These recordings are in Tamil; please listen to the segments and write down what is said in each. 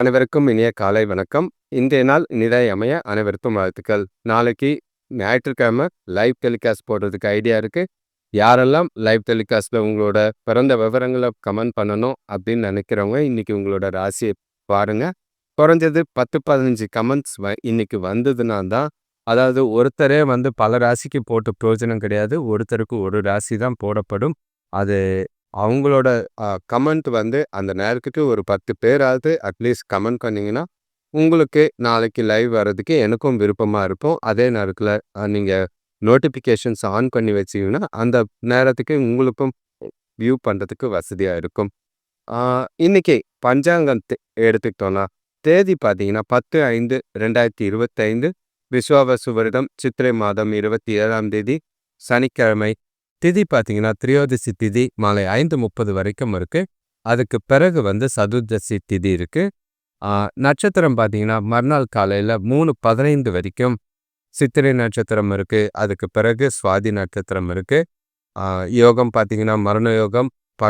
அனைவருக்கும் இனிய காலை வணக்கம். இன்றைய நாள் இனிதாய் அமைய அனைவருக்கும் வாழ்த்துக்கள். நாளைக்கு ஞாயிற்றுக்கிழமை லைவ் டெலிகாஸ்ட் போடுறதுக்கு ஐடியா இருக்கு. யாரெல்லாம் லைவ் டெலிகாஸ்ட்ல உங்களோட பிறந்த விவரங்களை கமெண்ட் பண்ணணும் அப்படின்னு நினைக்கிறவங்க இன்னைக்கு உங்களோட ராசியை பாருங்க. குறைஞ்சது பத்து பதினஞ்சு கமெண்ட்ஸ் வ இன்னைக்கு வந்ததுன்னா தான் அதாவது ஒருத்தரே வந்து பல ராசிக்கு போட்டு பிரயோஜனம் கிடையாது. ஒருத்தருக்கு ஒரு ராசி தான் போடப்படும். அது அவங்களோட கமெண்ட் வந்து அந்த நேரத்துக்கு ஒரு பத்து பேராவது அட்லீஸ்ட் கமெண்ட் பண்ணிங்கன்னா உங்களுக்கு நாளைக்கு லைவ் வர்றதுக்கு எனக்கும் விருப்பமாக இருக்கும். அதே நேரத்தில் நீங்கள் நோட்டிஃபிகேஷன்ஸ் ஆன் பண்ணி வச்சிங்கன்னா அந்த நேரத்துக்கு உங்களுக்கும் வியூ பண்ணுறதுக்கு வசதியாக இருக்கும். இன்னைக்கு பஞ்சாங்கம் எடுத்துக்கிட்டோன்னா தேதி பார்த்தீங்கன்னா பத்து ஐந்து ரெண்டாயிரத்தி இருபத்தைந்து விஸ்வாவசு வருடம் சித்திரை மாதம் இருபத்தி ஏழாம் தேதி சனிக்கிழமை திதி பார்த்தீங்கன்னா திரியோதசி திதி மாலை ஐந்து முப்பது வரைக்கும் இருக்கு. அதுக்கு பிறகு வந்து சதுர்தசி திதி இருக்கு. நட்சத்திரம் பார்த்தீங்கன்னா மறுநாள் காலையில் மூணு பதினைந்து வரைக்கும் சித்திரை நட்சத்திரம் இருக்கு. அதுக்கு பிறகு சுவாதி நட்சத்திரம் இருக்கு. யோகம் பார்த்தீங்கன்னா மரண யோகம் ப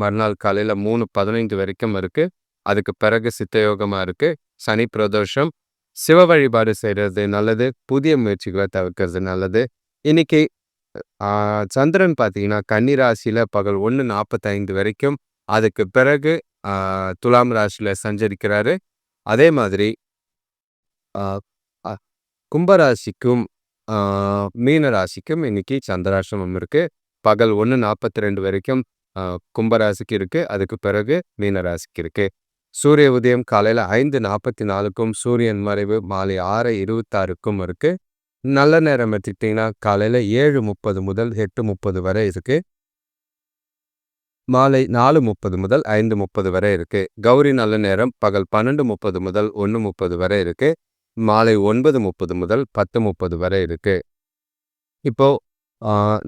மறுநாள் காலையில் மூணு பதினைந்து வரைக்கும் இருக்கு. அதுக்கு பிறகு சித்த யோகமாக இருக்கு. சனி பிரதோஷம் சிவ வழிபாடு செய்கிறது நல்லது. புதிய முயற்சிகளை தவிர்க்கிறது நல்லது. இன்னைக்கு சந்திரன் பார்த்தீங்கன்னா கன்னி ராசியில் பகல் ஒன்று நாற்பத்தைந்து வரைக்கும் அதுக்கு பிறகு துலாம் ராசியில் சஞ்சரிக்கிறாரு. அதே மாதிரி கும்பராசிக்கும் மீன ராசிக்கும் இன்னைக்கு சந்திராசிரமம் இருக்கு. பகல் ஒன்று நாற்பத்தி ரெண்டு வரைக்கும் கும்பராசிக்கு இருக்கு. அதுக்கு பிறகு மீன ராசிக்கு இருக்கு. சூரிய உதயம் காலையில் ஐந்து நாற்பத்தி நாலுக்கும் சூரியன் மறைவு மாலை ஆறு இருபத்தாறுக்கும் இருக்கு. நல்ல நேரம் எடுத்துக்கிட்டிங்கன்னா காலையில் ஏழு முப்பது முதல் எட்டு முப்பது வரை இருக்கு. மாலை நாலு முப்பது முதல் ஐந்து முப்பது வரை இருக்கு. கௌரி நல்ல நேரம் பகல் பன்னெண்டு முப்பது முதல் ஒன்று முப்பது வரை இருக்கு. மாலை ஒன்பது முப்பது முதல் பத்து முப்பது வரை இருக்கு. இப்போ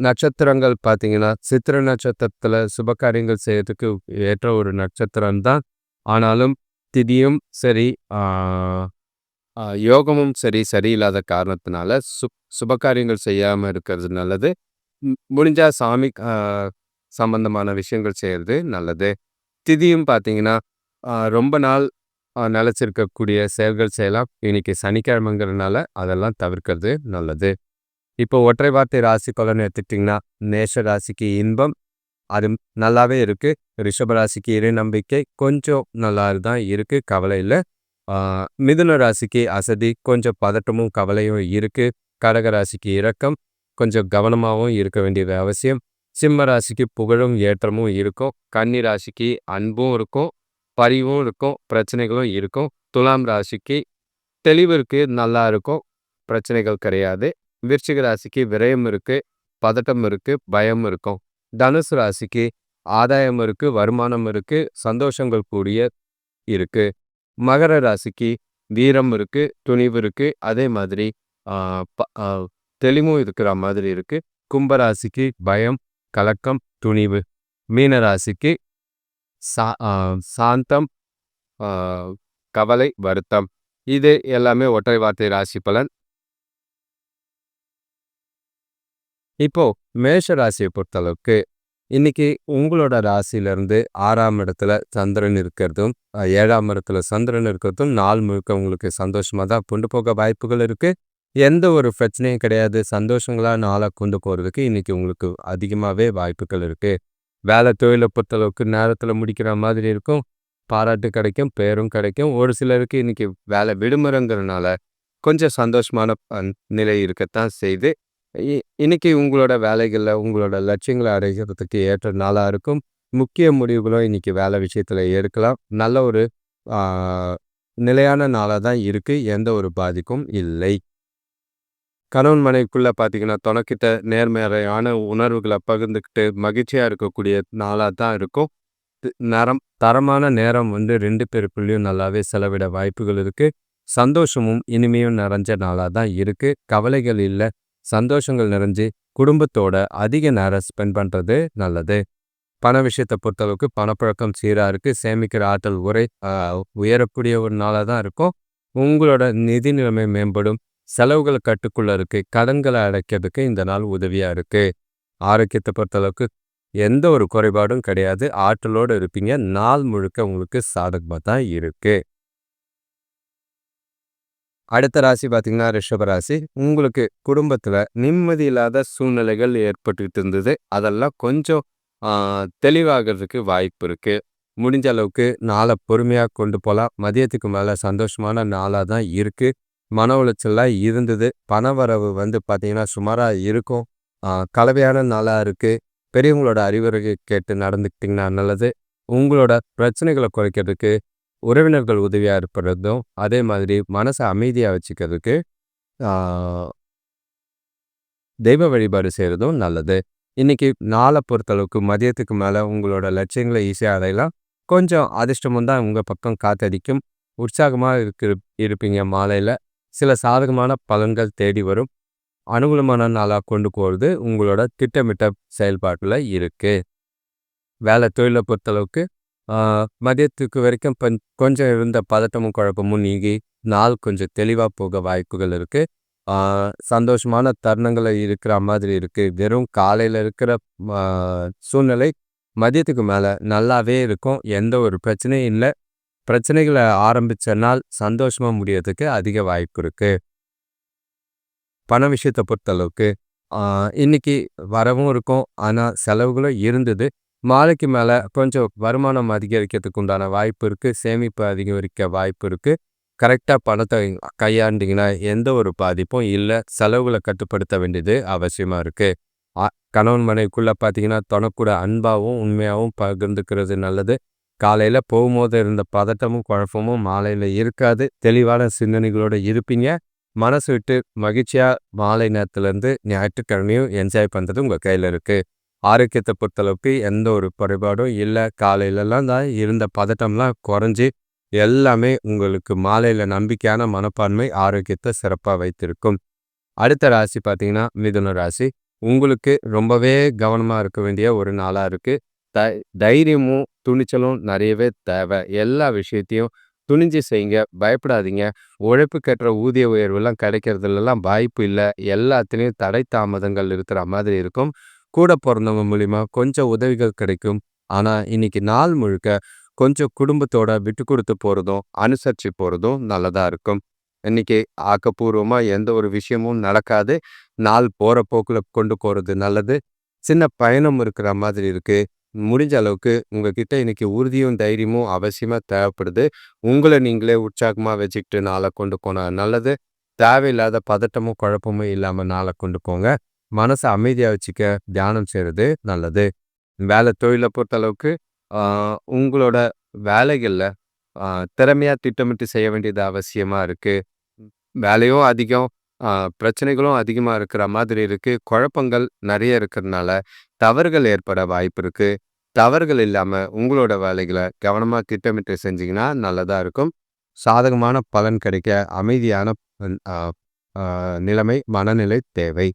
நட்சத்திரங்கள் பார்த்தீங்கன்னா சித்திர நட்சத்திரத்தில் சுபகாரியங்கள் செய்யறதுக்கு ஏற்ற ஒரு நட்சத்திரம் தான் ஆனாலும் திதியும் சரி யோகமும் சரி சரியில்லாத காரணத்தினால சு சுபகாரியங்கள் செய்யாமல் இருக்கிறது நல்லது. முடிஞ்சா சாமி சம்பந்தமான விஷயங்கள் செய்கிறது நல்லது. திதியும் பார்த்தீங்கன்னா ரொம்ப நாள் நிலச்சிருக்கக்கூடிய செயல்கள் செய்யலாம். இன்னைக்கு சனிக்கிழமைங்கிறதுனால அதெல்லாம் தவிர்க்கிறது நல்லது. இப்போ ஒற்றை வார்த்தை ராசி பலன் எடுத்துக்கிட்டிங்கன்னா நேஷ ராசிக்கு இன்பம் அது நல்லாவே இருக்குது ரிஷப ராசிக்கு இறை நம்பிக்கை கொஞ்சம் நல்லா தான் இருக்குது கவலை இல்லை. மிதுன ராசிக்கு அசதி கொஞ்சம் பதட்டமும் கவலையும் இருக்கு. கடக ராசிக்கு இரக்கம் கொஞ்சம் கவனமாகவும் இருக்க வேண்டியது அவசியம். சிம்ம ராசிக்கு புகழும் ஏற்றமும் இருக்கும். கன்னி ராசிக்கு அன்பும் இருக்கும் பரிவும் இருக்கும் பிரச்சனைகளும் இருக்கும். துலாம் ராசிக்கு தெளிவு நல்லா இருக்கும் பிரச்சனைகள் கிடையாது. விருச்சிக ராசிக்கு விரயம் இருக்கு பதட்டம் இருக்கு பயம் இருக்கும். தனுசு ராசிக்கு ஆதாயம் இருக்கு வருமானம் இருக்கு சந்தோஷங்கள் கூடிய இருக்கு. மகர ராசிக்கு வீரம் இருக்கு துணிவு இருக்கு அதே மாதிரி தெளிவும் இருக்கிற மாதிரி இருக்கு. கும்பராசிக்கு பயம் கலக்கம் துணிவு. மீனராசிக்கு சா சாந்தம் கவலை வருத்தம். இது எல்லாமே ஒற்றை வார்த்தை ராசி பலன். இப்போ மேஷ ராசியை பொறுத்தளவுக்கு இன்னைக்கு உங்களோட ராசியிலேருந்து ஆறாம் இடத்துல சந்திரன் இருக்கிறதும் ஏழாம் இடத்துல சந்திரன் இருக்கிறதும் நாள் முழுக்க உங்களுக்கு சந்தோஷமாக தான் கொண்டு போக வாய்ப்புகள் இருக்குது எந்த ஒரு பிரச்சனையும் கிடையாது. சந்தோஷங்களாக நாளாக கொண்டு போகிறதுக்கு இன்றைக்கி உங்களுக்கு அதிகமாகவே வாய்ப்புகள் இருக்குது வேலை தொழிலை பொறுத்தளவுக்கு நேரத்தில் முடிக்கிற மாதிரி இருக்கும். பாராட்டு கிடைக்கும் பேரும் கிடைக்கும். ஒரு சிலருக்கு இன்றைக்கி வேலை விடுமுறைங்கிறனால கொஞ்சம் சந்தோஷமான நிலை இருக்கத்தான் செய்து இன்னைக்கு உங்களோட வேலைகளில் உங்களோட லட்சியங்களை அடைகிறதுக்கு ஏற்ற நாளாக இருக்கும். முக்கிய முடிவுகளும் இன்னைக்கு வேலை விஷயத்தில் எடுக்கலாம். நல்ல ஒரு நிலையான நாளாக தான் இருக்குது எந்த ஒரு பாதிப்பும் இல்லை. கணவன் மனைவிக்குள்ளே பார்த்தீங்கன்னா துணக்கிட்ட நேர்மறையான உணர்வுகளை பகிர்ந்துக்கிட்டு மகிழ்ச்சியாக இருக்கக்கூடிய நாளாக தான் இருக்கும். நேரம் தரமான நேரம் வந்து ரெண்டு பேருக்குள்ளேயும் நல்லாவே செலவிட வாய்ப்புகள் இருக்குது சந்தோஷமும் இனிமையும் நிறைஞ்ச நாளாக தான் இருக்குது கவலைகள் இல்லை. சந்தோஷங்கள் நிறைஞ்சு குடும்பத்தோட அதிக நேரம் ஸ்பெண்ட் பண்ணுறது நல்லது. பண விஷயத்தை பொறுத்தளவுக்கு பணப்பழக்கம் சீராக இருக்குது சேமிக்கிற ஆற்றல் உரை உயரக்கூடிய ஒரு நாளாக தான் இருக்கும். உங்களோட நிதி நிலைமை மேம்படும். செலவுகள் கட்டுக்குள்ளே இருக்குது கடன்களை அடைக்கிறதுக்கு இந்த நாள் உதவியாக இருக்குது ஆரோக்கியத்தை பொறுத்தளவுக்கு எந்த ஒரு குறைபாடும் கிடையாது. ஆற்றலோடு இருப்பீங்க. நாள் முழுக்க உங்களுக்கு சாதகமாக தான் இருக்குது அடுத்த ராசி பார்த்தீங்கன்னா ரிஷபராசி உங்களுக்கு குடும்பத்தில் நிம்மதி இல்லாத சூழ்நிலைகள் ஏற்பட்டுக்கிட்டு இருந்தது. அதெல்லாம் கொஞ்சம் தெளிவாகிறதுக்கு வாய்ப்பு இருக்குது முடிஞ்ச அளவுக்கு நாளை பொறுமையாக கொண்டு போகலாம் மதியத்துக்கு மேலே சந்தோஷமான நாளாக தான் இருக்குது மன உளைச்சல்லாம் இருந்தது. பண வரவு வந்து பார்த்திங்கன்னா சுமாராக இருக்கும். கலவையான நாளாக இருக்குது பெரியவங்களோட அறிவுரை கேட்டு நடந்துக்கிட்டிங்கன்னா நல்லது. உங்களோட பிரச்சனைகளை குறைக்கிறதுக்கு உறவினர்கள் உதவியாக இருப்பதும் அதே மாதிரி மனசை அமைதியாக வச்சுக்கிறதுக்கு தெய்வ வழிபாடு செய்கிறதும் நல்லது. இன்னைக்கு நாளை பொறுத்தளவுக்கு மதியத்துக்கு மேலே உங்களோட லட்சியங்களை ஈஸியாக அடையலாம். கொஞ்சம் அதிர்ஷ்டமும் தான் உங்கள் பக்கம் காத்தடிக்கும். உற்சாகமாக இருக்கு இருப்பீங்க மாலையில். சில சாதகமான பலன்கள் தேடி வரும். அனுகூலமான நாளாக கொண்டு போகிறது உங்களோட திட்டமிட்ட செயல்பாட்டில் இருக்குது வேலை தொழிலை பொறுத்தளவுக்கு மதியத்துக்கு வரைக்கும் கொஞ்சம் இருந்த பதட்டமும் குழப்பமும் நீங்கி நாள் கொஞ்சம் தெளிவாக போக வாய்ப்புகள் இருக்குது சந்தோஷமான தருணங்களை இருக்கிற மாதிரி இருக்குது வெறும் காலையில் இருக்கிற சூழ்நிலை மதியத்துக்கு மேலே நல்லாவே இருக்கும். எந்த ஒரு பிரச்சனையும் இல்லை. பிரச்சனைகளை ஆரம்பித்த நாள் சந்தோஷமாக முடியறதுக்கு அதிக வாய்ப்பு இருக்குது பண விஷயத்தை பொறுத்தளவுக்கு இன்னைக்கு வரவும் இருக்கும். ஆனால் செலவுகளும் இருந்தது. மாலைக்கு மேலே கொஞ்சம் வருமானம் அதிகரிக்கிறதுக்கு உண்டான வாய்ப்பு இருக்குது சேமிப்பு அதிகரிக்க வாய்ப்பு இருக்குது கரெக்டாக பணத்தை கையாண்டிங்கன்னா எந்த ஒரு பாதிப்பும் இல்லை. செலவுகளை கட்டுப்படுத்த வேண்டியது அவசியமாக இருக்குது கணவன் மனைவிக்குள்ளே பார்த்தீங்கன்னா தொணக்கூட அன்பாகவும் உண்மையாகவும் பகிர்ந்துக்கிறது நல்லது. காலையில் போகும்போது இருந்த பதட்டமும் குழப்பமும் மாலையில் இருக்காது. தெளிவான சிந்தனைகளோடு இருப்பீங்க. மனசு விட்டு மகிழ்ச்சியாக மாலை நேரத்துலேருந்து ஞாயிற்றுக்கிழமையும் என்ஜாய் பண்ணுறது உங்கள் கையில் இருக்குது ஆரோக்கியத்தை பொறுத்தளவுக்கு எந்த ஒரு குறைபாடும் இல்லை. காலையிலலாம் தான் இருந்த பதட்டம்லாம் குறைஞ்சி எல்லாமே உங்களுக்கு மாலையில் நம்பிக்கையான மனப்பான்மை ஆரோக்கியத்தை சிறப்பாக வைத்திருக்கும். அடுத்த ராசி பார்த்தீங்கன்னா மிதுன ராசி. உங்களுக்கு ரொம்பவே கவனமாக இருக்க வேண்டிய ஒரு நாளாக இருக்குது த தைரியமும் துணிச்சலும் நிறையவே தேவை. எல்லா விஷயத்தையும் துணிஞ்சு செய்யுங்க பயப்படாதீங்க. உழைப்பு கட்டுற ஊதிய உயர்வுலாம் கிடைக்கிறதுலலாம் வாய்ப்பு இல்லை. எல்லாத்துலேயும் தடை தாமதங்கள் இருக்கிற மாதிரி இருக்கும். கூட பிறந்தவங்க மூலிமா கொஞ்சம் உதவிகள் கிடைக்கும். ஆனால் இன்னைக்கு நாள் முழுக்க கொஞ்சம் குடும்பத்தோட விட்டு கொடுத்து போகிறதும் அனுசரித்து போகிறதும் நல்லதாக இருக்கும். இன்னைக்கு ஆக்கப்பூர்வமாக எந்த ஒரு விஷயமும் நடக்காது. நாள் போகிற போக்கில் கொண்டு போகிறது நல்லது. சின்ன பயணம் இருக்கிற மாதிரி இருக்குது முடிஞ்ச அளவுக்கு உங்ககிட்ட இன்னைக்கு உறுதியும் தைரியமும் அவசியமாக தேவைப்படுது. உங்களை நீங்களே உற்சாகமாக வச்சுக்கிட்டு நாளை கொண்டு போனால் நல்லது. தேவையில்லாத பதட்டமும் குழப்பமும் இல்லாமல் நாளை கொண்டு போங்க. மனசை அமைதியாக வச்சுக்க தியானம் செய்கிறது நல்லது. வேலை தொழிலை பொறுத்தளவுக்கு உங்களோட வேலைகளில் திறமையாக திட்டமிட்டு செய்ய வேண்டியது அவசியமாக இருக்குது வேலையும் அதிகம் பிரச்சனைகளும் அதிகமாக இருக்கிற மாதிரி இருக்குது குழப்பங்கள் நிறைய இருக்கிறதுனால தவறுகள் ஏற்பட வாய்ப்பு இருக்குது தவறுகள் இல்லாமல் உங்களோட வேலைகளை கவனமாக திட்டமிட்டு செஞ்சிங்கன்னா நல்லதாக இருக்கும். சாதகமான பலன் கிடைக்க அமைதியான நிலைமை மனநிலை தேவை.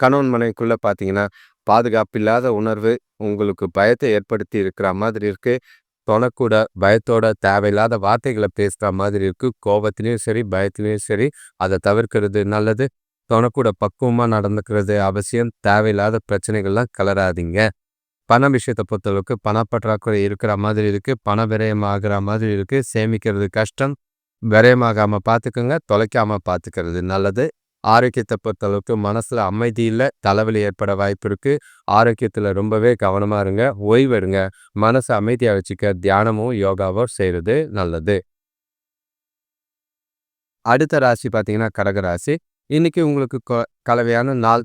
கணவன் மனைவிக்குள்ளே பார்த்தீங்கன்னா பாதுகாப்பில்லாத உணர்வு உங்களுக்கு பயத்தை ஏற்படுத்தி இருக்கிற மாதிரி இருக்குது தொணக்கூட பயத்தோட தேவையில்லாத வார்த்தைகளை பேசுகிற மாதிரி இருக்குது கோபத்திலையும் சரி பயத்திலையும் சரி அதை தவிர்க்கிறது நல்லது. தொணக்கூட பக்குவமாக நடந்துக்கிறது அவசியம். தேவையில்லாத பிரச்சனைகள்லாம் கலராதிங்க. பண விஷயத்தை பொறுத்தளவுக்கு பணப்பற்றாக்குறை இருக்கிற மாதிரி இருக்குது பண விரயமாகிற மாதிரி இருக்குது சேமிக்கிறது கஷ்டம். விரயமாகாமல் பார்த்துக்கோங்க. தொலைக்காமல் பார்த்துக்கிறது நல்லது. ஆரோக்கியத்தை பொறுத்தளவுக்கு மனசில் அமைதி இல்லை தலைவலி ஏற்பட வாய்ப்பு இருக்குது ஆரோக்கியத்தில் ரொம்பவே கவனமாக இருங்க ஓய்வெடுங்க மனசை அமைதியாக வச்சுக்க தியானமும் யோகாவோ செய்கிறது நல்லது. அடுத்த ராசி பார்த்தீங்கன்னா கடகராசி இன்னைக்கு உங்களுக்கு கலவையான நாள்.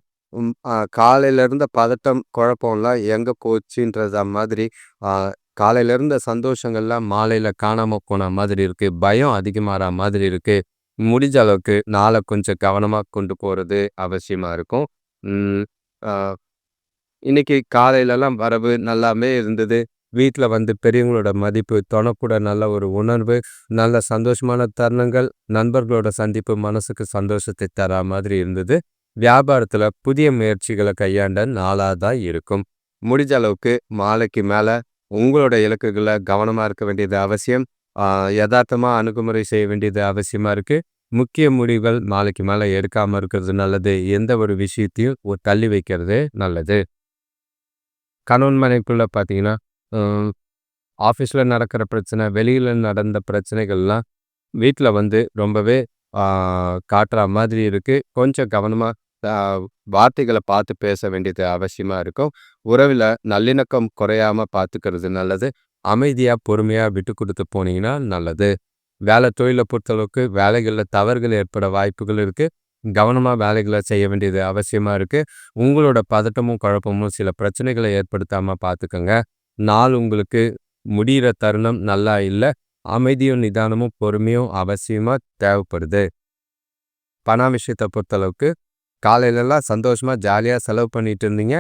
காலையிலேருந்த பதட்டம் குழப்பம்லாம் எங்கே போச்சுன்றத மாதிரி காலையில இருந்த சந்தோஷங்கள்லாம் மாலையில் காணாமல் போன மாதிரி இருக்குது பயம் அதிகமாகிற மாதிரி இருக்குது முடிஞ்ச அளவுக்கு நாளை கொஞ்சம் கவனமாக கொண்டு போகிறது அவசியமாக இருக்கும். இன்றைக்கி காலையிலலாம் வரவு நல்லாமே இருந்தது. வீட்டில் வந்து பெரியவங்களோட மதிப்பு தொணக்கூட நல்ல ஒரு உணர்வு நல்ல சந்தோஷமான தருணங்கள் நண்பர்களோட சந்திப்பு மனசுக்கு சந்தோஷத்தை தர மாதிரி இருந்தது. வியாபாரத்தில் புதிய முயற்சிகளை கையாண்ட நாளாக தான் இருக்கும். முடிஞ்ச அளவுக்கு மாலைக்கு மேலே உங்களோட இலக்குகளை கவனமாக இருக்க வேண்டியது அவசியம். யதார்த்தமாக அணுகுமுறை செய்ய வேண்டியது அவசியமாக இருக்குது முக்கிய முடிவுகள் நாளைக்கு மேலே எடுக்காமல் இருக்கிறது நல்லது. எந்த ஒரு விஷயத்தையும் ஒரு தள்ளி வைக்கிறது நல்லது. கணவன் மனைக்குள்ளே பார்த்தீங்கன்னா ஆஃபீஸில் நடக்கிற பிரச்சனை வெளியில் நடந்த பிரச்சனைகள்லாம் வீட்டில் வந்து ரொம்பவே காட்டுற மாதிரி இருக்குது கொஞ்சம் கவனமாக வார்த்தைகளை பார்த்து பேச வேண்டியது அவசியமாக இருக்கும். உறவில் நல்லிணக்கம் குறையாமல் பார்த்துக்கிறது நல்லது. அமைதியாக பொறுமையாக விட்டு கொடுத்து போனீங்கன்னா நல்லது. வேலை தொழிலை பொறுத்தளவுக்கு வேலைகளில் தவறுகள் ஏற்பட வாய்ப்புகள் இருக்குது கவனமாக வேலைகளை செய்ய வேண்டியது அவசியமாக இருக்குது உங்களோட பதட்டமும் குழப்பமும் சில பிரச்சனைகளை ஏற்படுத்தாமல் பார்த்துக்கோங்க நாள் உங்களுக்கு முடிகிற தருணம் நல்லா இல்லை. அமைதியும் நிதானமும் பொறுமையும் அவசியமாக தேவைப்படுது. பண விஷயத்தை பொறுத்தளவுக்கு காலையிலலாம் சந்தோஷமாக ஜாலியாக செலவு பண்ணிட்டு இருந்தீங்க.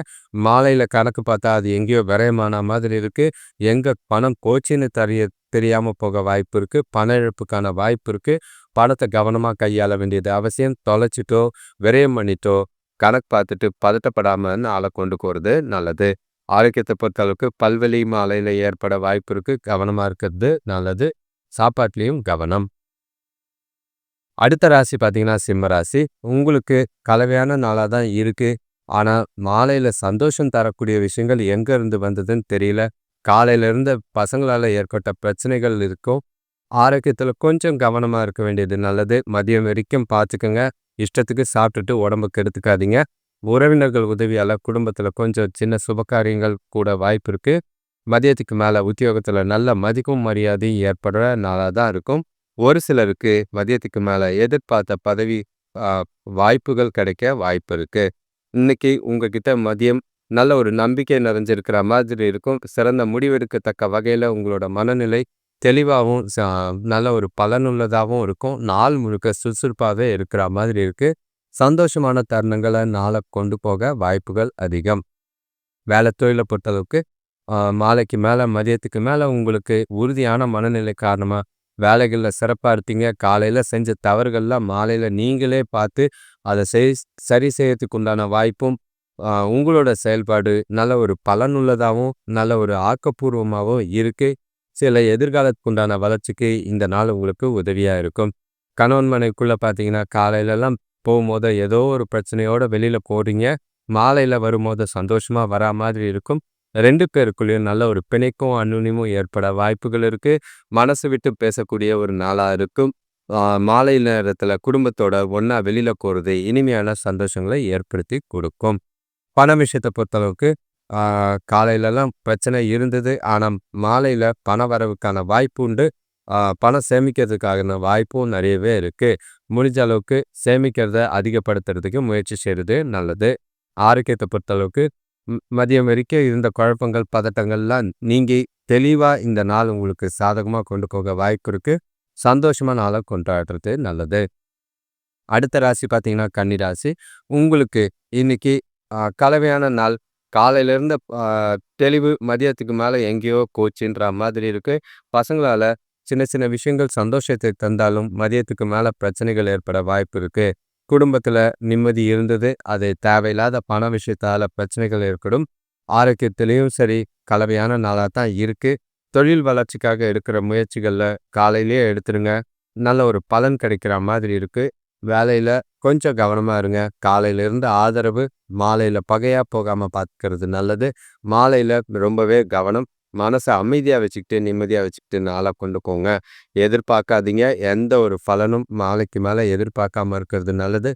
மாலையில் கணக்கு பார்த்தா அது எங்கேயோ விரயமான மாதிரி இருக்குது எங்கே பணம் போச்சுன்னு தெரிய தெரியாமல் போக வாய்ப்பு இருக்குது பண இழப்புக்கான வாய்ப்பு இருக்குது பணத்தை கவனமாக கையாள வேண்டியது அவசியம். தொலைச்சிட்டோ, விரயம் பண்ணிட்டோ, கணக்கு பார்த்துட்டு பதட்டப்படாமல் ஆளை கொண்டு போகிறது நல்லது. ஆரோக்கியத்தை பொறுத்தளவுக்கு பல்வலி மாலையில் ஏற்பட வாய்ப்பு இருக்குது கவனமாக இருக்கிறது நல்லது. சாப்பாட்லேயும் கவனம். அடுத்த ராசி பார்த்தீங்கன்னா சிம்ம ராசி. உங்களுக்கு கலவையான நாளாக தான் இருக்குது ஆனால் மாலையில் சந்தோஷம் தரக்கூடிய விஷயங்கள் எங்கேருந்து வந்ததுன்னு தெரியல. காலையில இருந்த பசங்களால் ஏற்பட்ட பிரச்சனைகள் இருக்கும். ஆரோக்கியத்தில் கொஞ்சம் கவனமாக இருக்க வேண்டியது நல்லது. மதியம் வரைக்கும் பார்த்துக்கோங்க இஷ்டத்துக்கு சாப்பிட்டுட்டு உடம்புக்கு எடுத்துக்காதீங்க உறவினர்கள் உதவியால் குடும்பத்தில் கொஞ்சம் சின்ன சுபகாரியங்கள் கூட வாய்ப்பு இருக்குது மதியத்துக்கு மேலே உத்தியோகத்தில் நல்ல மதிக்கும் மரியாதையும் ஏற்படுற நாளாக தான் இருக்கும். ஒரு சிலருக்கு மதியத்துக்கு மேலே எதிர்பார்த்த பதவி வாய்ப்புகள் கிடைக்க வாய்ப்பு இருக்கு. இன்னைக்கு உங்ககிட்ட மதியம் நல்ல ஒரு நம்பிக்கை நிறைஞ்சிருக்கிற மாதிரி இருக்கும். சிறந்த முடிவெடுக்கத்தக்க வகையில் உங்களோட மனநிலை தெளிவாகவும் நல்ல ஒரு பலனுள்ளதாகவும் இருக்கும். நாள் முழுக்க சுறுசுறுப்பாகவே இருக்கிற மாதிரி இருக்கு. சந்தோஷமான தருணங்களை நாளை கொண்டு போக வாய்ப்புகள் அதிகம். வேலை தொழிலை பொறுத்தளவுக்கு மாலைக்கு மேலே மதியத்துக்கு மேலே உங்களுக்கு உறுதியான மனநிலை காரணமாக வேலைகளில் சிறப்பாக இருப்பீங்க. காலையில் செஞ்ச தவறுகள்லாம் மாலையில் நீங்களே பார்த்து அதை செய் சரி செய்யறதுக்கு உண்டான வாய்ப்பும் உங்களோட செயல்பாடு நல்ல ஒரு பலனுள்ளதாகவும் நல்ல ஒரு ஆக்கப்பூர்வமாகவும் இருக்குது சில எதிர்காலத்துக்கு உண்டான வளர்ச்சிக்கு இந்த நாள் உங்களுக்கு உதவியாக இருக்கும். கணவன் மனைக்குள்ளே பார்த்தீங்கன்னா காலையிலலாம் போகும்போது ஏதோ ஒரு பிரச்சனையோட வெளியில் போகிறீங்க மாலையில் வரும்போது சந்தோஷமாக வரா மாதிரி இருக்கும். ரெண்டு பேருக்குள்ளேயும் நல்ல ஒரு பிணைக்கும் அன்னுனிமும் ஏற்பட வாய்ப்புகள் இருக்கு. மனசு விட்டு பேசக்கூடிய ஒரு நாளாக இருக்கும். மாலை நேரத்தில் குடும்பத்தோட ஒன்றா வெளியில் போகிறது இனிமையான சந்தோஷங்களை ஏற்படுத்தி கொடுக்கும். பண விஷயத்தை பொறுத்தளவுக்கு காலையிலலாம் பிரச்சனை இருந்தது. ஆனால் மாலையில் பண வரவுக்கான வாய்ப்பு உண்டு. பணம் சேமிக்கிறதுக்கான வாய்ப்பும் நிறையவே இருக்குது முடிஞ்ச அளவுக்கு சேமிக்கிறத அதிகப்படுத்துறதுக்கு முயற்சி செய்கிறது நல்லது. ஆரோக்கியத்தை பொறுத்தளவுக்கு மதியம் வரைக்கும் இருந்த குழப்பங்கள், பதட்டங்கள்லாம் நீங்கி, தெளிவாக இந்த நாள் உங்களுக்கு சாதகமாக கொண்டு போக வாய்ப்பு இருக்குது சந்தோஷமான நாளை கொண்டாடுறது நல்லது. அடுத்த ராசி பார்த்தீங்கன்னா, கன்னி ராசி. உங்களுக்கு இன்னைக்கு கலவையான நாள். காலையிலேருந்து தெளிவு மதியத்துக்கு மேலே எங்கேயோ கோச்சுன்ற மாதிரி இருக்குது பசங்களால் சின்ன சின்ன விஷயங்கள் சந்தோஷத்தை தந்தாலும், மதியத்துக்கு மேலே பிரச்சனைகள் ஏற்பட வாய்ப்பு இருக்குது குடும்பத்தில் நிம்மதி இருந்தது. அது தேவையில்லாத பண விஷயத்தால் பிரச்சனைகள் ஏற்படும். ஆரோக்கியத்திலையும் சரி கலவையான நாளாக தான் இருக்குது தொழில் வளர்ச்சிக்காக எடுக்கிற முயற்சிகளில் காலையிலேயே எடுத்துருங்க. நல்ல ஒரு பலன் கிடைக்கிற மாதிரி இருக்குது வேலையில் கொஞ்சம் கவனமாக இருங்க. காலையிலேருந்து ஆதரவு மாலையில் பகையாக போகாமல் பார்த்துக்கிறது நல்லது. மாலையில் ரொம்பவே கவனம் மனசை அமைதியாக வச்சுக்கிட்டு நிம்மதியாக வச்சுக்கிட்டு நாளாக கொண்டு போங்க எதிர்பார்க்காதீங்க. எந்த ஒரு பலனும் மாலைக்கு மேலே எதிர்பார்க்காம இருக்கிறது நல்லது.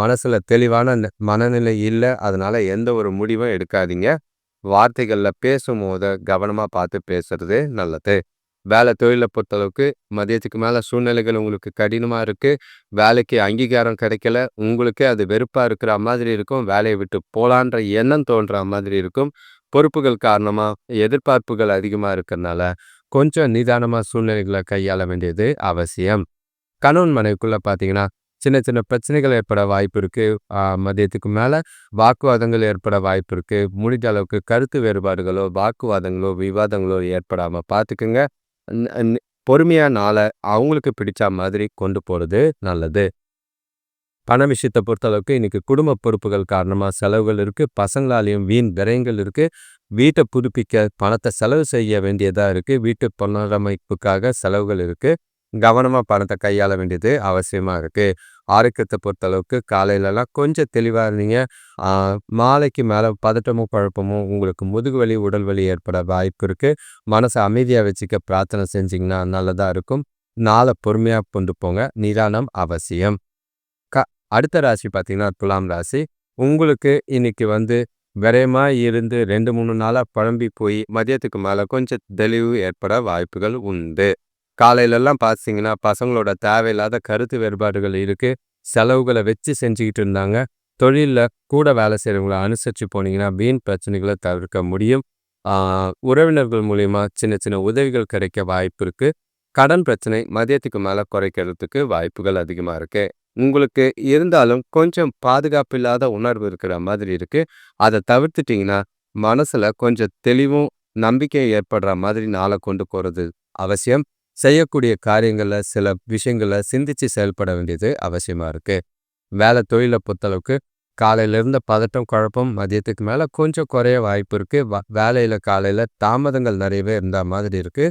மனசில் தெளிவான மனநிலை இல்லை. அதனால் எந்த ஒரு முடிவும் எடுக்காதீங்க. வார்த்தைகளில் பேசும்போது கவனமாக பார்த்து பேசுறது நல்லது. வேலை தொழிலை பொறுத்தளவுக்கு மதியத்துக்கு மேலே சூழ்நிலைகள் உங்களுக்கு கடினமாக இருக்குது வேலைக்கு அங்கீகாரம் கிடைக்கல. உங்களுக்கே அது வெறுப்பாக இருக்கிற மாதிரி இருக்கும். வேலையை விட்டு போகலான்ற எண்ணம் தோன்ற மாதிரி இருக்கும். பொறுப்புகள் காரணமாக எதிர்பார்ப்புகள் அதிகமாக இருக்கிறதுனால கொஞ்சம் நிதானமாக சூழ்நிலைகளை கையாள வேண்டியது அவசியம். கணவன் மனைவிக்குள்ளே பார்த்தீங்கன்னா சின்ன சின்ன பிரச்சனைகள் ஏற்பட வாய்ப்பு இருக்குது மதியத்துக்கு மேலே வாக்குவாதங்கள் ஏற்பட வாய்ப்பு இருக்குது முடிஞ்ச அளவுக்கு கருத்து வேறுபாடுகளோ வாக்குவாதங்களோ விவாதங்களோ ஏற்படாமல் பார்த்துக்குங்க. பொறுமையாக நாளை அவங்களுக்கு பிடிச்ச மாதிரி கொண்டு போகிறது நல்லது. பண விஷயத்தை பொறுத்தளவுக்கு இன்றைக்கி குடும்ப பொறுப்புகள் காரணமாக செலவுகள் இருக்குது பசங்களாலேயும் வீண் விரயங்கள் இருக்குது வீட்டை புதுப்பிக்க பணத்தை செலவு செய்ய வேண்டியதாக இருக்குது வீட்டு புனரமைப்புக்காக செலவுகள் இருக்குது கவனமாக பணத்தை கையாள வேண்டியது அவசியமாக இருக்குது ஆரோக்கியத்தை பொறுத்தளவுக்கு காலையிலலாம் கொஞ்சம் தெளிவாக இருந்தீங்க. மாலைக்கு மேலே பதட்டமும் குழப்பமும் உங்களுக்கு முதுகு வலி உடல் வலி ஏற்பட வாய்ப்பு இருக்குது மனசை அமைதியாக வச்சுக்க பிரார்த்தனை செஞ்சிங்கன்னா நல்லதாக இருக்கும். நாளை பொறுமையாக கொண்டு போங்க. நிதானம் அவசியம். அடுத்த ராசி பார்த்தீங்கன்னா, துலாம் ராசி. உங்களுக்கு இன்னைக்கு வந்து விரயமாக இருந்து 2, 3 நாளா குழம்பி போய் மதியத்துக்கு மேல கொஞ்சம் தெளிவு ஏற்பட வாய்ப்புகள் உண்டு. காலையிலலாம் பார்த்தீங்கன்னா, பசங்களோட தேவையில்லாத கருத்து வேறுபாடுகள் இருக்கு. செலவுகள வச்சு செஞ்சுக்கிட்டு இருந்தாங்க. தொழில்ல கூட வேலை செய்றவங்கள அனுசரிச்சு போனீங்கன்னா, வீண் பிரச்சனைகள தவிர்க்க முடியும். உறவினர்கள் மூலியமா சின்ன சின்ன உதவிகள் கிடைக்க வாய்ப்பு இருக்கு. கடன் பிரச்சனை மதியத்துக்கு மேல குறைக்கிறதுக்கு வாய்ப்புகள் அதிகமா இருக்கு. உங்களுக்கு இருந்தாலும் கொஞ்சம் பாதுகாப்பு இல்லாத உணர்வு இருக்கிற மாதிரி இருக்கு. அத தவிர்த்துட்டீங்கன்னா, மனசுல கொஞ்சம் தெளிவும், நம்பிக்கையும் ஏற்படுற மாதிரி நாள கொண்டு போறது அவசியம். செய்யக்கூடிய காரியங்களில் சில விஷயங்கள சிந்திச்சு செயல்பட வேண்டியது அவசியமா இருக்கு. வேலை தொழில பொறுத்தளவுக்கு காலையில இருந்த பதட்டம், குழப்பம் மதியத்துக்கு மேல கொஞ்சம் குறைய வாய்ப்பு இருக்கு. வேலையில் வேலையில தாமதங்கள் நிறையவே இருந்த மாதிரி இருக்கு.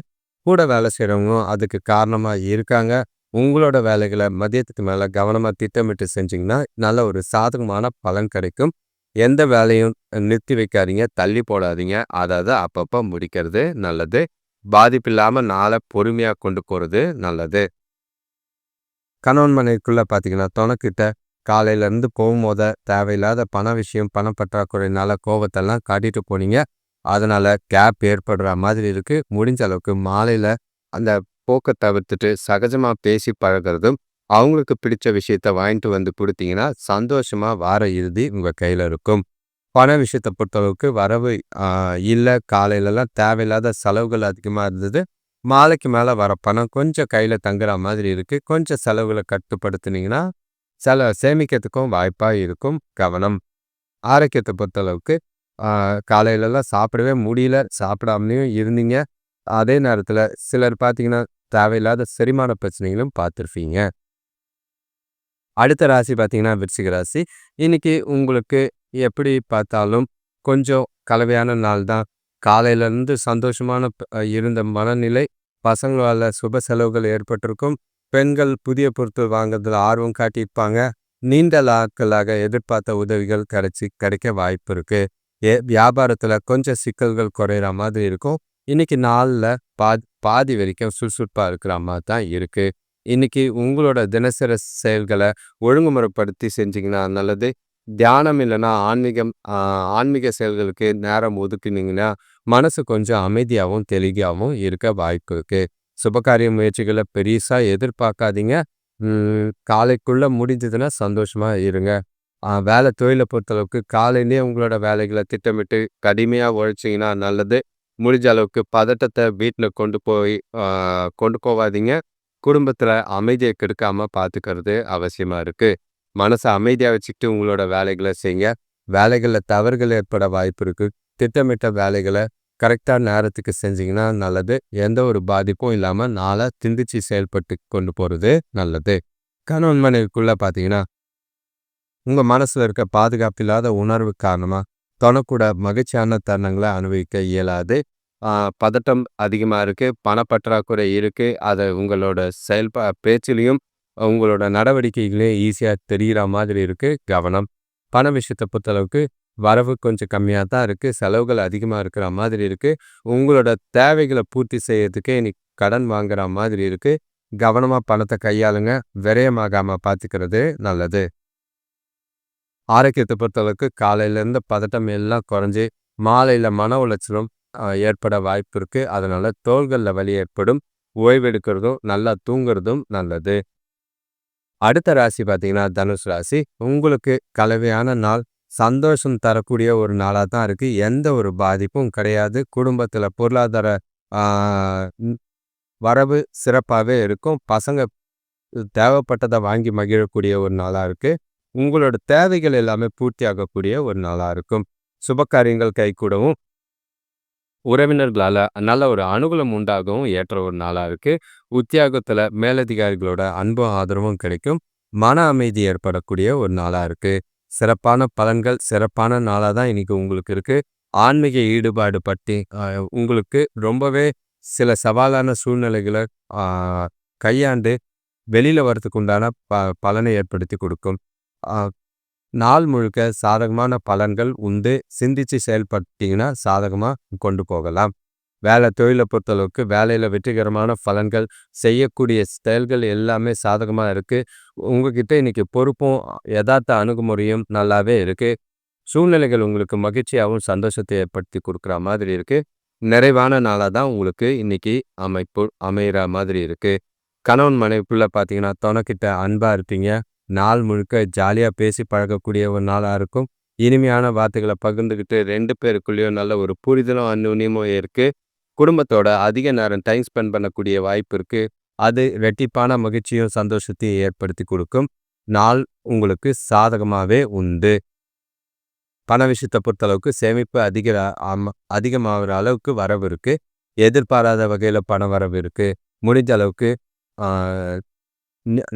கூட வேலை செய்கிறவங்க அதுக்கு காரணமா இருக்காங்க. உங்களோட வேலைகளை மதியத்துக்கு மேல கவனமா திட்டமிட்டு செஞ்சிங்கன்னா நல்ல ஒரு சாதகமான பலன் கிடைக்கும். எந்த வேலையும் நிறுத்தி வைக்காதீங்க, தள்ளி போடாதீங்க. அதாவது அப்பப்போ முடிக்கிறது நல்லது. பாதிப்பில்லாம நாளை பொறுமையா கொண்டு போறது நல்லது. கணவன் மனைவிக்குள்ளே பார்த்தீங்கன்னா, துணக்கிட்ட காலையில இருந்து தேவையில்லாத பண விஷயம், பண பற்றாக்குறையினால கோவத்தெல்லாம் காட்டிட்டு போனீங்க. அதனால கேப் ஏற்படுற மாதிரி இருக்கு. முடிஞ்ச அளவுக்கு மாலையில அந்த போக்க தவிர்த்துட்டு சகஜமா பேசி பழகுறதும், அவங்களுக்கு பிடிச்ச விஷயத்த வாங்கிட்டு வந்து கொடுத்தீங்கன்னா சந்தோஷமா வார இறுதி உங்க கையில இருக்கும். பண விஷயத்த பொறுத்தளவுக்கு வரவு இல்லை இல்ல. காலையிலலாம் தேவையில்லாத செலவுகள் அதிகமா இருந்தது. மாலைக்கு மேல வர பணம் கொஞ்சம் கையில தங்குற மாதிரி இருக்கு. கொஞ்சம் செலவுகள கட்டுப்படுத்துனீங்கன்னா, செல சேமிக்கிறதுக்கும் வாய்ப்பா இருக்கும். கவனம். ஆரோக்கியத்த பொறுத்தளவுக்கு காலையிலலாம் சாப்பிடவே முடியல. சாப்பிடாமலேயும் இருந்தீங்க. அதே நேரத்தில் சிலர் பார்த்தீங்கன்னா, தேவையில்லாத செரிமான பிரச்சனைகளும் பார்த்துருப்பீங்க. அடுத்த ராசி பார்த்தீங்கன்னா, விருச்சிக ராசி. இன்னைக்கு உங்களுக்கு எப்படி பார்த்தாலும் கொஞ்சம் கலவையான நாள் தான். காலையில இருந்து சந்தோஷமான இருந்த மனநிலை, பசங்களால சுப செலவுகள் ஏற்பட்டிருக்கும். பெண்கள் புதிய பொருட்கள் வாங்குறதுல ஆர்வம் காட்டியிருப்பாங்க. நீண்ட நாட்களாக எதிர்பார்த்த உதவிகள் கிடைச்சு கிடைக்க வாய்ப்பு இருக்கு. ஏ வியாபாரத்தில் கொஞ்சம் சிக்கல்கள் குறையிற மாதிரி இருக்கும். இன்னைக்கு நாளில் பா பாதி வரைக்கும் சுறுசுறுப்பாக இருக்கிற அம்மா தான் இருக்குது இன்னைக்கு உங்களோட தினசரி செயல்களை ஒழுங்குமுறைப்படுத்தி செஞ்சிங்கன்னா நல்லது. தியானம் இல்லைன்னா ஆன்மீகம் ஆன்மீக செயல்களுக்கு நேரம் ஒதுக்குனீங்கன்னா, மனசு கொஞ்சம் அமைதியாகவும் தெளிவாகவும் இருக்க வாய்ப்பு இருக்கு. சுபகாரிய முயற்சிகளை பெரிசா எதிர்பார்க்காதீங்க. காலைக்குள்ளே முடிஞ்சதுன்னா சந்தோஷமாக இருங்க. வேலை தொழிலை பொறுத்தளவுக்கு காலையிலேயே உங்களோட வேலைகளை திட்டமிட்டு கடுமையாக உழைச்சிங்கன்னா நல்லது. முடிஞ்ச அளவுக்கு பதட்டத்தை வீட்டில் கொண்டு போய் கொண்டு போவாதீங்க. குடும்பத்தில் அமைதியை கெடுக்காம பார்த்துக்கிறது அவசியமா இருக்கு. மனச அமைதியா வச்சுக்கிட்டு உங்களோட வேலைகளை செய்யுங்க. வேலைகளில் தவறுகள் ஏற்பட வாய்ப்பு இருக்கு. திட்டமிட்ட வேலைகளை கரெக்டாக நேரத்துக்கு செஞ்சீங்கன்னா நல்லது. எந்த ஒரு பாதிப்பும் இல்லாம நாள திந்திச்சு செயல்பட்டு கொண்டு போறது நல்லது. கணவன் மனைவிக்குள்ள பார்த்தீங்கன்னா, உங்க மனசுல இருக்க பாதுகாப்பு இல்லாத உணர்வு காரணமா, தொணக்கூட மகிழ்ச்சியான தருணங்களை அனுபவிக்க இயலாது. பதட்டம் அதிகமா இருக்கு. பணப்பற்றாக்குறை இருக்கு. அதை உங்களோட செயல்பா பேச்சிலையும் உங்களோட நடவடிக்கைகளையும் ஈஸியாக தெரிகிற மாதிரி இருக்கு. கவனம். பண விஷயத்தை பொறுத்தளவுக்கு வரவு கொஞ்சம் கம்மியாக தான் இருக்கு. செலவுகள் அதிகமா இருக்கிற மாதிரி இருக்கு. உங்களோட தேவைகளை பூர்த்தி செய்யறதுக்கே இன்னைக்கு கடன் வாங்குற மாதிரி இருக்கு. கவனமா பணத்தை கையாளுங்க. விரயமாகாமல் பார்த்துக்கிறது நல்லது. ஆரோக்கியத்தை பொறுத்தளவுக்கு காலையிலேருந்து பதட்டம் எல்லாம் குறைஞ்சு, மாலையில மன உளைச்சலும் ஏற்பட வாய்ப்பு இருக்கு. அதனால தோள்கள்ல வலி ஏற்படும். ஓய்வெடுக்கிறதும், நல்லா தூங்குறதும் நல்லது. அடுத்த ராசி பார்த்தீங்கன்னா, தனுசு ராசி. உங்களுக்கு கலவையான நாள். சந்தோஷம் தரக்கூடிய ஒரு நாளா தான் இருக்கு. எந்த ஒரு பாதிப்பும் கிடையாது. குடும்பத்தில் பொருளாதார வரவு சிறப்பாகவே இருக்கும். பசங்க தேவைப்பட்டதை வாங்கி மகிழக்கூடிய ஒரு நாளாக இருக்கு. உங்களோட தேவைகள் எல்லாமே பூர்த்தியாகக்கூடிய ஒரு நாளா இருக்கும். சுபகாரியங்கள் கைகூடவும் உறவினர்களால நல்ல ஒரு அனுகூலம் உண்டாகவும் ஏற்ற ஒரு நாளா இருக்கு. உத்தியாகத்தில் மேலதிகாரிகளோட அன்பும், ஆதரவும் கிடைக்கும். மன அமைதி ஏற்படக்கூடிய ஒரு நாளா இருக்கு. சிறப்பான பலன்கள், சிறப்பான நாளாக தான் இன்னைக்கு உங்களுக்கு இருக்கு. ஆன்மீக ஈடுபாடு பற்றி உங்களுக்கு ரொம்பவே சில சவாலான சூழ்நிலைகளை கையாண்டு வெளியில வரத்துக்கு உண்டான ப பலனை ஏற்படுத்தி கொடுக்கும். ஆ நாள் முழுக்க சாதகமான பலன்கள் உண்டு. சிந்திச்சு செயல்பட்டீங்கன்னா சாதகமா கொண்டு போகலாம். வேலை தொழிலை பொறுத்தளவுக்கு வேலையில் வெற்றிகரமான பலன்கள் செய்யக்கூடிய செயல்கள் எல்லாமே சாதகமாக இருக்குது உங்ககிட்ட இன்னைக்கு பொறுப்பும் யதார்த்த அணுகுமுறையும் நல்லாவே இருக்குது சூழ்நிலைகள் உங்களுக்கு மகிழ்ச்சியாகவும் சந்தோஷத்தை ஏற்படுத்தி கொடுக்குற மாதிரி இருக்குது நிறைவான நாளாக தான் உங்களுக்கு இன்னைக்கு அமைப்பு அமைகிற மாதிரி இருக்குது கணவன் மனைவிக்குள்ள பார்த்தீங்கன்னா துணைக்கிட்ட அன்பாக இருப்பீங்க. நாள் முழுக்க ஜாலியாக பேசி பழகக்கூடிய ஒரு நாளாக இருக்கும். இனிமையான வார்த்தைகளை பகிர்ந்துக்கிட்டு ரெண்டு பேருக்குள்ளேயும் நல்ல ஒரு புரிதலும் அந்நுண்ணியமும் இருக்குது குடும்பத்தோட அதிக நேரம் டைம் ஸ்பெண்ட் பண்ணக்கூடிய வாய்ப்பு இருக்குது அது ரெட்டிப்பான மகிழ்ச்சியும் சந்தோஷத்தையும் ஏற்படுத்தி கொடுக்கும். நாள் உங்களுக்கு சாதகமாகவே உண்டு. பண விஷயத்தை பொறுத்தளவுக்கு சேமிப்பு அதிக அதிகமாகிற அளவுக்கு வரவு இருக்குது எதிர்பாராத வகையில் பண வரவு இருக்குது முடிஞ்ச அளவுக்கு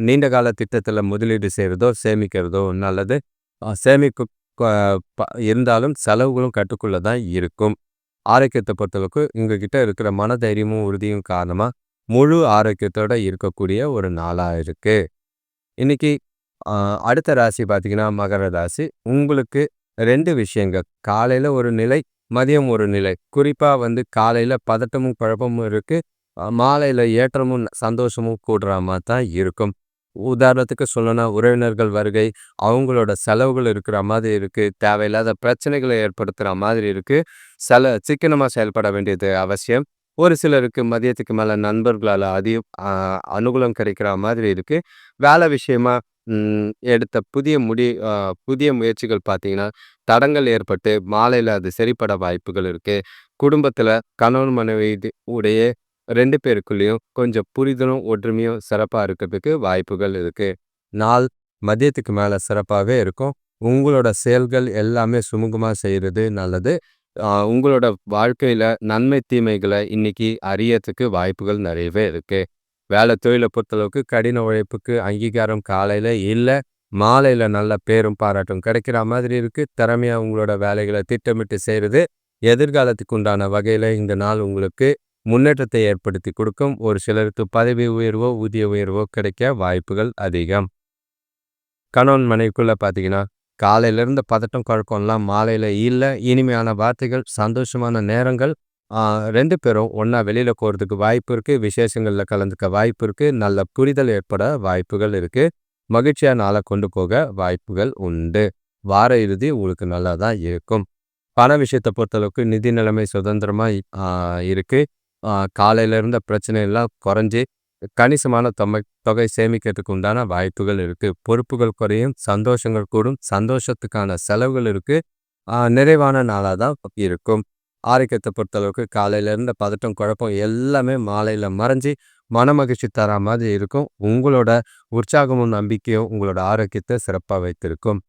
நீண்ட கால திட்டத்தில் முதலீடு செய்கிறதோ சேமிக்கிறதோ நல்லது. சேமிப்பு இருந்தாலும் செலவுகளும் கட்டுக்குள்ளே தான் இருக்கும். ஆரோக்கியத்தை பொறுத்தளவுக்கு உங்ககிட்ட இருக்கிற மன தைரியமும் உறுதியும் காரணமாக முழு ஆரோக்கியத்தோடு இருக்கக்கூடிய ஒரு நாளாக இருக்குது இன்னைக்கு அடுத்த ராசி பார்த்திங்கன்னா மகர ராசி. உங்களுக்கு ரெண்டு விஷயங்கள். காலையில் ஒரு நிலை மதியம் ஒரு நிலை. குறிப்பாக வந்து காலையில் பதட்டமும் குழப்பமும் இருக்குது மாலையில் ஏற்றமும் சந்தோஷமும் கூடுற மாதிரி தான் இருக்கும். உதாரணத்துக்கு சொல்லணும்னா உறவினர்கள் வருகை அவங்களோட செலவுகள் இருக்கிற மாதிரி இருக்குது தேவையில்லாத பிரச்சனைகளை ஏற்படுத்துகிற மாதிரி இருக்குது சில சிக்கனமாக செயல்பட வேண்டியது அவசியம். ஒரு சிலருக்கு மதியத்துக்கு மேலே நண்பர்களால் அதிகம் அனுகூலம் கிடைக்கிற மாதிரி இருக்குது வேலை விஷயமா எடுத்த புதிய முடி புதிய முயற்சிகள் பார்த்தீங்கன்னா தடங்கள் ஏற்பட்டு மாலையில் அது சரிப்பட வாய்ப்புகள் இருக்குது குடும்பத்தில் கணவன் மனைவி உடைய ரெண்டு பேருக்குள்ளேயும் கொஞ்சம் புரிதலும் ஒற்றுமையும் சிறப்பாக இருக்கிறதுக்கு வாய்ப்புகள் இருக்குது நாள் மதியத்துக்கு மேலே சிறப்பாகவே இருக்கும். உங்களோட செயல்கள் எல்லாமே சுமூகமாக செய்கிறது நல்லது. உங்களோட வாழ்க்கையில் நன்மை தீமைகளை இன்னைக்கு அறியறதுக்கு வாய்ப்புகள் நிறையவே இருக்குது வேலை தொழிலை பொறுத்தளவுக்கு கடின உழைப்புக்கு அங்கீகாரம் காலையில் இல்லை. மாலையில் நல்ல பேரும் பாராட்டும் கிடைக்கிற மாதிரி இருக்குது திறமையாக உங்களோட வேலைகளை திட்டமிட்டு செய்கிறது எதிர்காலத்துக்கு உண்டான வகையில் இந்த நாள் உங்களுக்கு முன்னேற்றத்தை ஏற்படுத்தி கொடுக்கும். ஒரு சிலருக்கு பதவி உயர்வோ ஊதிய உயர்வோ கிடைக்க வாய்ப்புகள் அதிகம். கணவன் மனைவிக்குள்ளே பார்த்தீங்கன்னா காலையிலேருந்து பதட்டம் குழப்பம்லாம் மாலையில் இல்லை. இனிமையான வார்த்தைகள் சந்தோஷமான நேரங்கள் ரெண்டு பேரும் ஒன்றா வெளியில் போகிறதுக்கு வாய்ப்பு இருக்குது விசேஷங்களில் கலந்துக்க வாய்ப்பு இருக்குது நல்ல புரிதல் ஏற்பட வாய்ப்புகள் இருக்குது மகிழ்ச்சியாக நாளை கொண்டு போக வாய்ப்புகள் உண்டு. வார இறுதி உங்களுக்கு நல்லா தான் இருக்கும். பண விஷயத்தை பொறுத்தளவுக்கு நிதி நிலைமை சுதந்திரமாக இருக்குது காலையில் இருந்த பிரச்சனை எல்லாம் குறைஞ்சி கணிசமான தொகை தொகை சேமிக்கிறதுக்கு உண்டான வாய்ப்புகள் இருக்குது பொறுப்புகள் குறையும் சந்தோஷங்கள் கூடும் சந்தோஷத்துக்கான செலவுகள் இருக்குது நிறைவான நாளாக தான் இருக்கும். ஆரோக்கியத்தை பொறுத்தளவுக்கு காலையில் இருந்த பதட்டம் குழப்பம் எல்லாமே மாலையில் மறைஞ்சி மன மகிழ்ச்சி தர மாதிரி இருக்கும். உங்களோட உற்சாகமும் நம்பிக்கையும் உங்களோட ஆரோக்கியத்தை சிறப்பாக வைத்திருக்கும்.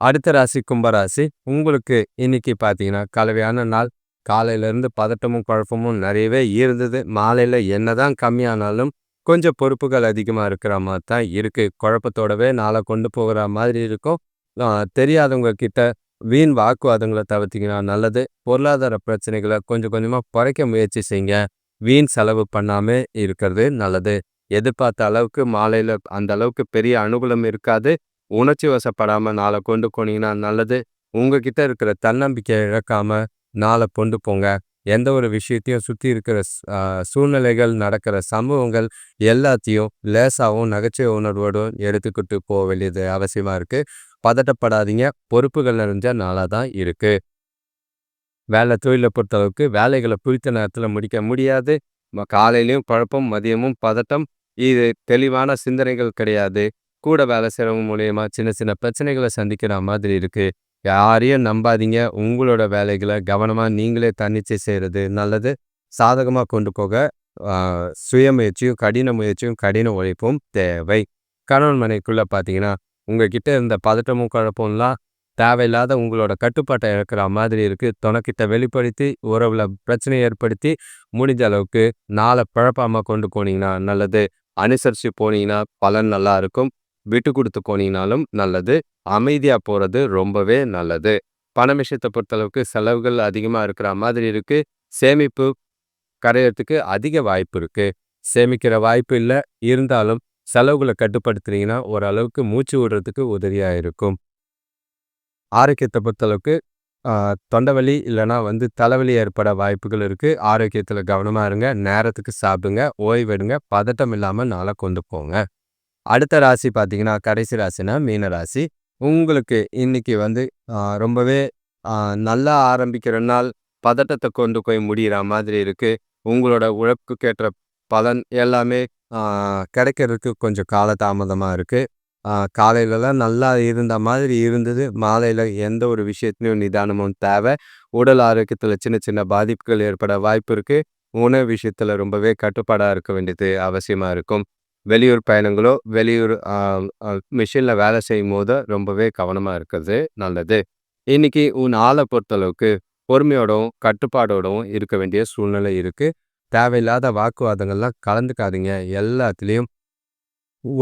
அடுத்த ராசி கும்பராசி உங்களுக்கு இன்னைக்கு பார்த்தீங்கன்னா கலவையான நாள். காலையிலேருந்து பதட்டமும் குழப்பமும் நிறையவே இருந்தது. மாலையில் என்னதான் கம்மியானாலும் கொஞ்சம் பொறுப்புகள் அதிகமாக இருக்கிற மாதிரி தான் இருக்குது குழப்பத்தோடவே நாளை கொண்டு போகிற மாதிரி இருக்கும். தெரியாதவங்க கிட்ட வீண் வாக்குவாதங்களை தவிர்த்திங்கன்னா நல்லது. பொருளாதார பிரச்சனைகளை கொஞ்சம் கொஞ்சமாக குறைக்க முயற்சி செய்யுங்க. வீண் செலவு பண்ணாமல் இருக்கிறது நல்லது. எதிர்பார்த்த அளவுக்கு மாலையில் அந்த அளவுக்கு பெரிய அனுகூலம் இருக்காது. உணர்ச்சி வசப்படாமல் நாளை கொண்டு போனீங்கன்னா நல்லது. உங்ககிட்ட இருக்கிற தன்னம்பிக்கை இழக்காம நாளை கொண்டு போங்க. எந்த ஒரு விஷயத்தையும் சுற்றி இருக்கிற சூழ்நிலைகள் நடக்கிற சம்பவங்கள் எல்லாத்தையும் லேசாகவும் நகைச்சுவை உணர்வோடும் எடுத்துக்கிட்டு போக வேண்டியது அவசியமாக இருக்குது பதட்டப்படாதீங்க. பொறுப்புகள் நிறைஞ்ச நாளாக தான் இருக்குது வேலை தொழிலை பொறுத்தளவுக்கு வேலைகளை குறித்த நேரத்தில் முடிக்க முடியாது. காலையிலையும் குழப்பம் மதியமும் பதட்டம். இது தெளிவான சிந்தனைகள் கிடையாது. கூட வேலை செய்கிறவங்க மூலயமா சின்ன சின்ன பிரச்சனைகளை சந்திக்கிற மாதிரி இருக்குது யாரையும் நம்பாதீங்க. உங்களோட வேலைகளை கவனமாக நீங்களே தன்னிச்சை செய்கிறது நல்லது. சாதகமாக கொண்டு போக சுய முயற்சியும் கடின முயற்சியும் கடின உழைப்பும் தேவை. கணவன் மனைக்குள்ளே பார்த்தீங்கன்னா உங்ககிட்ட இருந்த பதட்டமும் குழப்பம்லாம் தேவையில்லாத உங்களோட கட்டுப்பாட்டை இழக்கிற மாதிரி இருக்குது துணைக்கிட்ட வெளிப்படுத்தி உறவில் பிரச்சனை ஏற்படுத்தி முடிஞ்ச அளவுக்கு நாளை பழப்பாமல் கொண்டு போனீங்கன்னா நல்லது. அனுசரித்து போனீங்கன்னா பலன் நல்லா இருக்கும். விட்டு கொடுத்து போனீங்கனாலும் நல்லது. அமைதியாக போகிறது ரொம்பவே நல்லது. பண விஷயத்தை பொறுத்தளவுக்கு செலவுகள் அதிகமாக இருக்கிற மாதிரி இருக்குது சேமிப்பு கரையிறதுக்கு அதிக வாய்ப்பு இருக்குது சேமிக்கிற வாய்ப்பு இல்லை. இருந்தாலும் செலவுகளை கட்டுப்படுத்துனீங்கன்னா ஓரளவுக்கு மூச்சு விடுறதுக்கு உதவியாக இருக்கும். ஆரோக்கியத்தை பொறுத்தளவுக்கு தொண்டவலி இல்லைனா வந்து தலைவலி ஏற்பட வாய்ப்புகள் இருக்குது ஆரோக்கியத்தில் கவனமாக இருங்க. நேரத்துக்கு சாப்பிடுங்க. ஓய்வெடுங்க பதட்டம் இல்லாமல் நாளை கொண்டு போங்க. அடுத்த ராசி பார்த்தீங்கன்னா கடைசி ராசினா மீன ராசி. உங்களுக்கு இன்னைக்கு வந்து ரொம்பவே நல்லா ஆரம்பிக்கிற நாள் பதட்டத்தை கொண்டு போய் முடிகிற மாதிரி இருக்குது உங்களோட உழைப்புக்கேற்ற பலன் எல்லாமே கிடைக்கிறதுக்கு கொஞ்சம் காலதாமதமாக இருக்குது காலையிலலாம் நல்லா இருந்த மாதிரி இருந்தது. மாலையில் எந்த ஒரு விஷயத்துலையும் நிதானமும் தேவை. உடல் ஆரோக்கியத்தில் சின்ன சின்ன பாதிப்புகள் ஏற்பட வாய்ப்பு இருக்குது உணவு விஷயத்தில் ரொம்பவே கட்டுப்பாடாக இருக்க வேண்டியது அவசியமாக இருக்கும். வெளியூர் பயணங்களோ வெளியூர் மிஷினில் வேலை செய்யும் போது ரொம்பவே கவனமாக இருக்கிறது நல்லது. இன்னைக்கு உன் ஆளை பொறுத்தளவுக்கு பொறுமையோடவும் கட்டுப்பாடோடவும் இருக்க வேண்டிய சூழ்நிலை இருக்குது தேவையில்லாத வாக்குவாதங்கள்லாம் கலந்துக்காதீங்க. எல்லாத்துலேயும்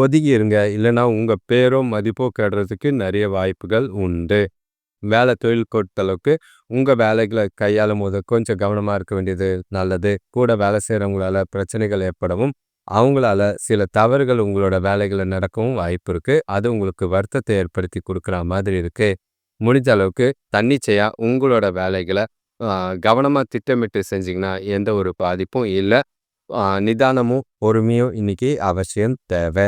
ஒதுங்கி இருங்க. இல்லைன்னா உங்கள் பேரோ மதிப்போ கெடுறதுக்கு நிறைய வாய்ப்புகள் உண்டு. வேலை தொழில் பொறுத்தளவுக்கு உங்கள் வேலைகளை கையாளும் போது கொஞ்சம் கவனமாக இருக்க வேண்டியது நல்லது. கூட வேலை செய்கிறவங்களால பிரச்சனைகள் ஏற்படவும் அவங்களால சில தவறுகள் உங்களோட வேலைகளை நடக்கவும் வாய்ப்பு இருக்குது அது உங்களுக்கு வருத்தத்தை ஏற்படுத்தி கொடுக்குற மாதிரி இருக்குது முடிஞ்ச அளவுக்கு தன்னிச்சையாக உங்களோட வேலைகளை கவனமாக திட்டமிட்டு செஞ்சிங்கன்னா எந்த ஒரு பாதிப்பும் இல்லை. நிதானமும் பொறுமையும் இன்னைக்கு அவசியம் தேவை.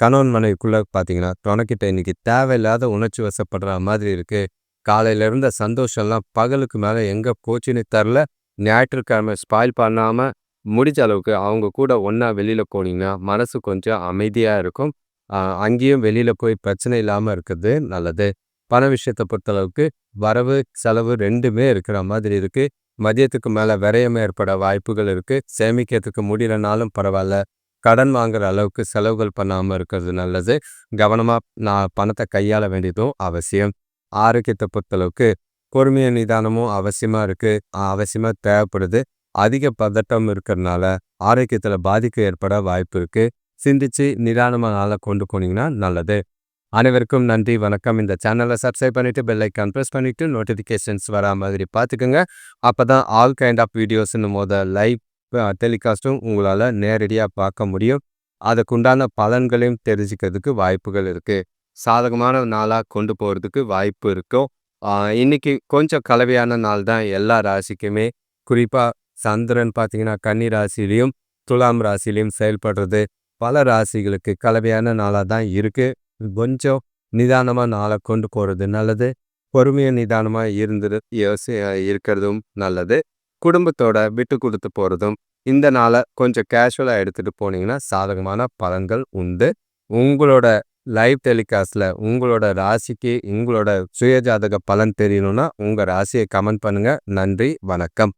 கணவன் மனைவிக்குள்ளே பார்த்தீங்கன்னா துணைக்கிட்ட இன்னைக்கு தேவையில்லாத உணர்ச்சி வசப்படுற மாதிரி இருக்குது காலையில இருந்த சந்தோஷம்லாம் பகலுக்கு மேலே எங்கே போச்சுன்னு தெரில. ஞாயிற்றுக்கிழமை ஸ்பாயில் பண்ணாமல் முடிஞ்ச அளவுக்கு அவங்க கூட ஒன்றா வெளியில் போனீங்கன்னா மனசு கொஞ்சம் அமைதியாக இருக்கும். அங்கேயும் வெளியில் போய் பிரச்சனை இல்லாமல் இருக்கிறது நல்லது. பண விஷயத்தை பொறுத்தளவுக்கு வரவு செலவு ரெண்டுமே இருக்கிற மாதிரி இருக்குது மதியத்துக்கு மேலே விரயம் ஏற்பட வாய்ப்புகள் இருக்குது சேமிக்கிறதுக்கு முடியலனாலும் பரவாயில்ல. கடன் வாங்குற அளவுக்கு செலவுகள் பண்ணாமல் இருக்கிறது நல்லது. கவனமாக நான் பணத்தை கையாள வேண்டியதும் அவசியம். ஆரோக்கியத்தை பொறுத்தளவுக்கு பொறுமைய நிதானமும் அவசியமாக இருக்குது அவசியமாக தேவைப்படுது. அதிக பதட்டம் இருக்கிறதுனால ஆரோக்கியத்தில் பாதிக்க ஏற்பட வாய்ப்பு இருக்குது சிந்திச்சு நிதானமாக நாளை கொண்டு போனீங்கன்னா நல்லது. அனைவருக்கும் நன்றி வணக்கம். இந்த சேனலை சப்ஸ்கிரைப் பண்ணிவிட்டு பெல்லைக்கான் ப்ரெஸ் பண்ணிவிட்டு நோட்டிஃபிகேஷன்ஸ் வரா மாதிரி பார்த்துக்கோங்க. அப்போ தான் ஆல் கைண்ட் ஆஃப் வீடியோஸ்னும் போத லைவ் டெலிகாஸ்ட்டும் உங்களால் நேரடியாக பார்க்க முடியும். அதுக்குண்டான பலன்களையும் தெரிஞ்சுக்கிறதுக்கு வாய்ப்புகள் இருக்குது சாதகமான நாளாக கொண்டு போகிறதுக்கு வாய்ப்பு இருக்கும். இன்றைக்கி கொஞ்சம் கலவையான நாள் தான் எல்லா ராசிக்குமே. குறிப்பாக சந்திரன் பார்த்தீங்கன்னா கன்னி ராசிலையும் துலாம் ராசிலையும் செயல்படுறது. பல ராசிகளுக்கு கலவையான நாளாக தான் இருக்குது கொஞ்சம் நிதானமாக நாளை கொண்டு போகிறது நல்லது. பொறுமையாக நிதானமாக இருந்தது யோசி இருக்கிறதும் நல்லது. குடும்பத்தோட விட்டு கொடுத்து போகிறதும் இந்த நாளை கொஞ்சம் கேஷுவலாக எடுத்துகிட்டு போனீங்கன்னா சாதகமான பலன்கள் உண்டு. உங்களோட லைவ் டெலிகாஸ்டில் உங்களோட ராசிக்கு உங்களோட சுயஜாதக பலன் தெரியணும்னா உங்கள் ராசியை கமெண்ட் பண்ணுங்கள் நன்றி வணக்கம்.